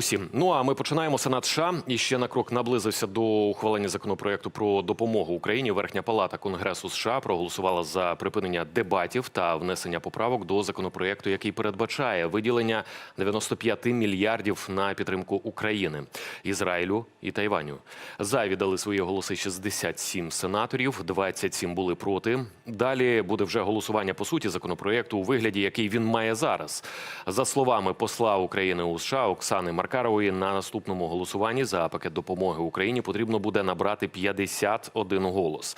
усім. Ну а ми починаємо. Сенат США і ще на крок наблизився до ухвалення законопроекту про допомогу Україні. Верхня палата Конгресу США проголосувала за припинення дебатів та внесення поправок до законопроекту, який передбачає виділення 95 мільярдів на підтримку України, Ізраїлю і Тайваню. За віддали свої голоси 67 сенаторів, 27 були проти. Далі буде вже голосування по суті законопроекту у вигляді, який він має зараз. За словами посла України у США Оксани Маркарової, на наступному голосуванні за пакет допомоги Україні потрібно буде набрати 51 голос.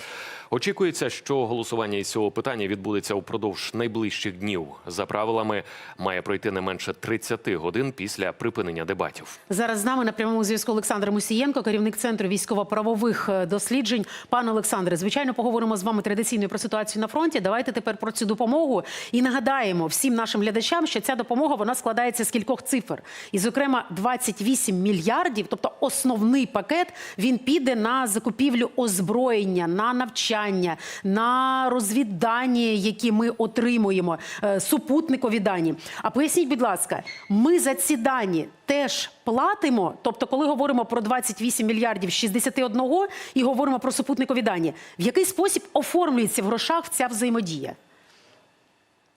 Очікується, що голосування із цього питання відбудеться упродовж найближчих днів. За правилами має пройти не менше 30 годин після припинення дебатів. Зараз з нами на прямому зв'язку Олександр Мусієнко, керівник центру військово-правових е, досліджень. Пане Олександре, звичайно, поговоримо з вами традиційно про ситуацію на фронті. Давайте тепер про цю допомогу і нагадаємо всім нашим глядачам, що ця допомога вона складається з кількох цифр, і зокрема 28 мільярдів, тобто основний пакет, він піде на закупівлю озброєння, на навчання, на розвіддані, які ми отримуємо, е, супутникові дані. А поясніть, будь ласка, ми за ці дані теж платимо. Тобто, коли говоримо про 28 мільярдів 61 і говоримо про супутникові дані, в який спосіб оформлюється в грошах ця взаємодія?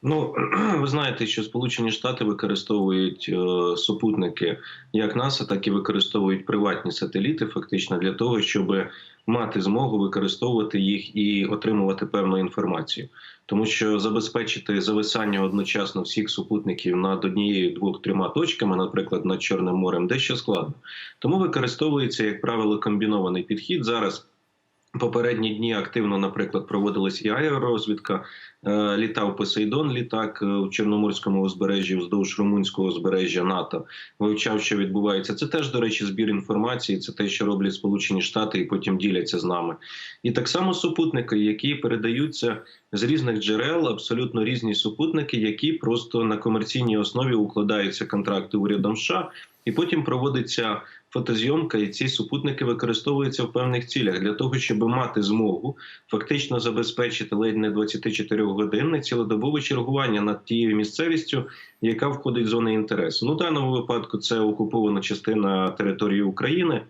Ну, ви знаєте, що Сполучені Штати використовують е, супутники як НАСА, так і використовують приватні сателіти, фактично для того, щоб мати змогу використовувати їх і отримувати певну інформацію. Тому що забезпечити зависання одночасно всіх супутників над однією двох-трьома точками, наприклад, над Чорним морем, дещо складно. Тому використовується, як правило, комбінований підхід зараз. Попередні дні активно, наприклад, проводилась і аеророзвідка. Е, Літав Посейдон, літак е, в Чорноморському узбережжі вздовж румунського узбережжя НАТО. Вивчав, що відбувається. Це теж, до речі, збір інформації. Це те, що роблять Сполучені Штати, і потім діляться з нами. І так само супутники, які передаються з різних джерел, абсолютно різні супутники, які просто на комерційній основі укладаються контракти урядом США, і потім проводиться фотозйомка, і ці супутники використовуються в певних цілях для того, щоб мати змогу фактично забезпечити ледь не 24-годинне цілодобове чергування над тією місцевістю, яка входить в зони інтересу. Ну, в даному випадку це окупована частина території України.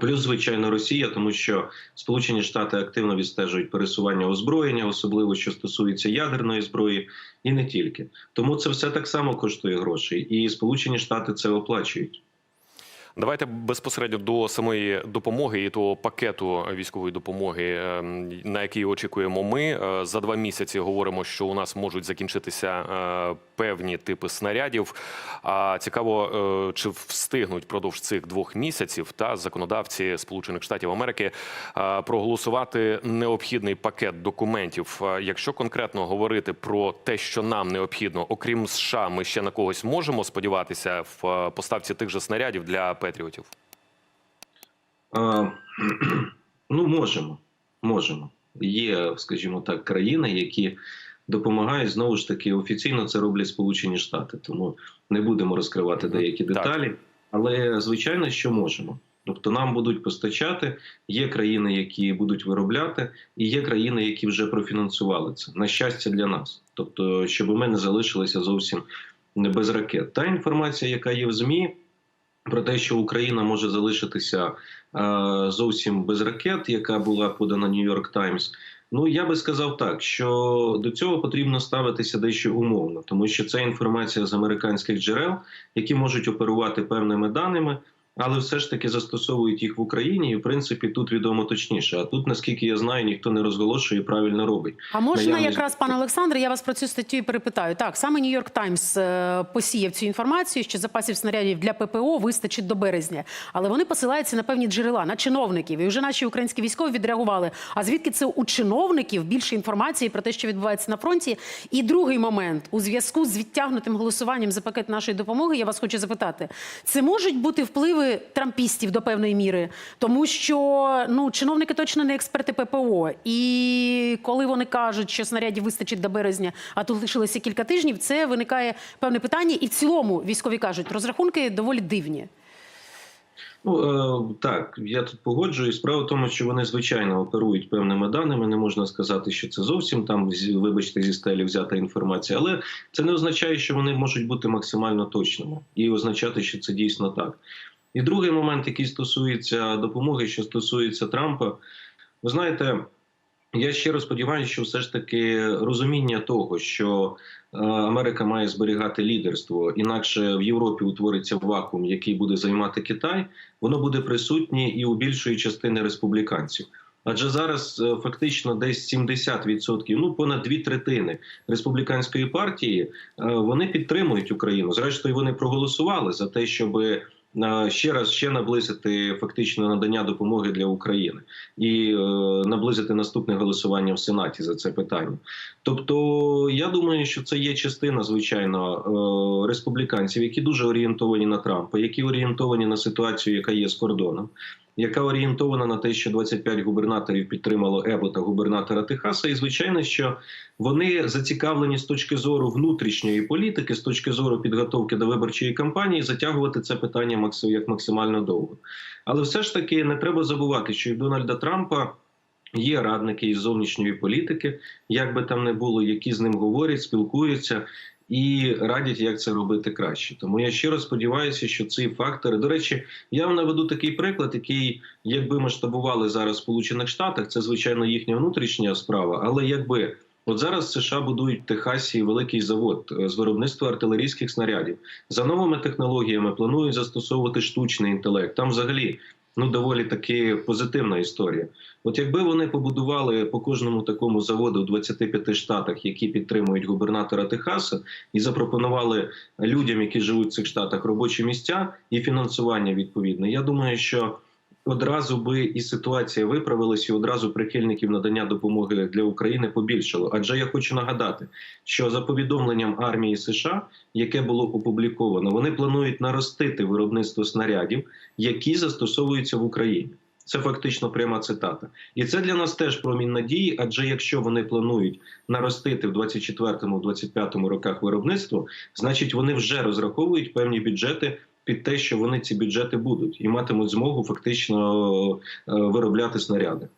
Плюс, звичайно, Росія, тому що Сполучені Штати активно відстежують пересування озброєння, особливо що стосується ядерної зброї, і не тільки. Тому це все так само коштує грошей, і Сполучені Штати це оплачують. Давайте безпосередньо до самої допомоги і того пакету військової допомоги, е, на який очікуємо ми. Е, За два місяці говоримо, що у нас можуть закінчитися е, певні типи снарядів. А цікаво, чи встигнуть впродовж цих двох місяців та законодавці Сполучених Штатів Америки проголосувати необхідний пакет документів. Якщо конкретно говорити про те, що нам необхідно, окрім США, ми ще на когось можемо сподіватися в поставці тих же снарядів для Петріотів? А, ну, можемо. Можемо. Є, скажімо так, країни, які допомагають знову ж таки офіційно це роблять Сполучені Штати. Тому не будемо розкривати деякі Так. деталі. Але звичайно, що можемо. Тобто нам будуть постачати. Є країни, які будуть виробляти, і є країни, які вже профінансували це. На щастя для нас. Тобто, щоб ми не залишилися зовсім без ракет. Та інформація, яка є в ЗМІ, про те, що Україна може залишитися е, зовсім без ракет, яка була подана Нью-Йорк Таймс. Ну я би сказав так, що до цього потрібно ставитися дещо умовно, тому що це інформація з американських джерел, які можуть оперувати певними даними, але все ж таки застосовують їх в Україні, і в принципі тут відомо точніше. А тут, наскільки я знаю, ніхто не розголошує і правильно робить. А можна Наявність- якраз, пане Олександре, я вас про цю статтю і перепитаю. Так, саме Нью-Йорк Таймс е, посіяв цю інформацію, що запасів снарядів для ППО вистачить до березня. Але вони посилаються на певні джерела, на чиновників. І вже наші українські військові відреагували. А звідки це у чиновників більше інформації про те, що відбувається на фронті? І другий момент у зв'язку з відтягнутим голосуванням за пакет нашої допомоги, я вас хочу запитати: це можуть бути впливи трампістів до певної міри, тому що ну чиновники точно не експерти ППО. І коли вони кажуть, що снарядів вистачить до березня, а тут лишилося кілька тижнів, це виникає певне питання. І в цілому військові кажуть, розрахунки доволі дивні. Ну е, так, я тут погоджуюсь. Справа в тому, що вони звичайно оперують певними даними. Не можна сказати, що це зовсім там вибачте зі стелі взята інформація, але це не означає, що вони можуть бути максимально точними і означати, що це дійсно так. І другий момент, який стосується допомоги, що стосується Трампа, ви знаєте. Я щиро сподіваюся, що все ж таки розуміння того, що е, Америка має зберігати лідерство, інакше в Європі утвориться вакуум, який буде займати Китай, воно буде присутнє і у більшої частини республіканців. Адже зараз е, фактично десь 70%, ну понад дві третини республіканської партії е, вони підтримують Україну. Зрештою, вони проголосували за те, щоб ще раз ще наблизити фактично надання допомоги для України і е, наблизити наступне голосування в Сенаті за це питання. Тобто, я думаю, що це є частина, звичайно, е, республіканців, які дуже орієнтовані на Трампа, які орієнтовані на ситуацію, яка є з кордоном. Яка орієнтована на те, що 25 губернаторів підтримало Ебота, губернатора Техаса, і звичайно, що вони зацікавлені з точки зору внутрішньої політики, з точки зору підготовки до виборчої кампанії, затягувати це питання максим- як максимально довго. Але все ж таки не треба забувати, що і Дональда Трампа є радники із зовнішньої політики, як би там не було, які з ним говорять, спілкуються. І радять, як це робити краще. Тому я щиро сподіваюся, що ці фактори. До речі, я вам наведу такий приклад, який, якби масштабували зараз в Сполучених Штатах, це звичайно їхня внутрішня справа. Але якби от зараз США будують в Техасі великий завод е, з виробництва артилерійських снарядів за новими технологіями, планують застосовувати штучний інтелект. Там взагалі ну доволі таки позитивна історія. От якби вони побудували по кожному такому заводу в 25 штатах, які підтримують губернатора Техаса, і запропонували людям, які живуть в цих штатах, робочі місця і фінансування відповідне. Я думаю, що одразу би і ситуація виправилась, і одразу прихильників надання допомоги для України побільшало. Адже я хочу нагадати, що за повідомленням армії США, яке було опубліковано, вони планують наростити виробництво снарядів, які застосовуються в Україні. Це фактично пряма цитата, і це для нас теж промінь надії. Адже якщо вони планують наростити в 24-25 роках виробництво, значить вони вже розраховують певні бюджети під те, що вони ці бюджети будуть і матимуть змогу фактично е, виробляти снаряди.